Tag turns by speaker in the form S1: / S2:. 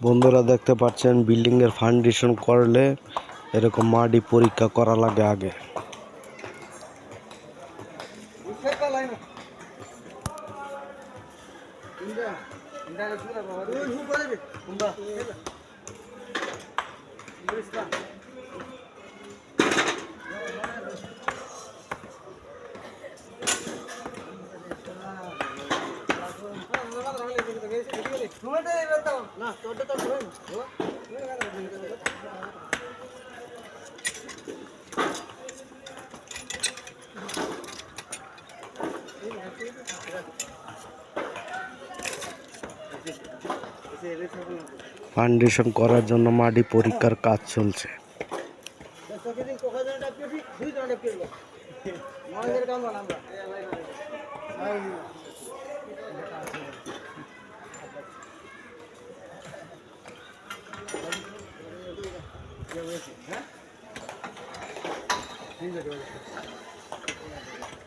S1: বন্ধুরা দেখতে পাচ্ছেন বিল্ডিংয়ের ফাউন্ডেশন করলে এরকম মাটি পরীক্ষা করা লাগে আগে। ফাউন্ডেশন করার জন্য মাটি পরীক্ষার কাজ চলছে। 紧，你看，拎着就。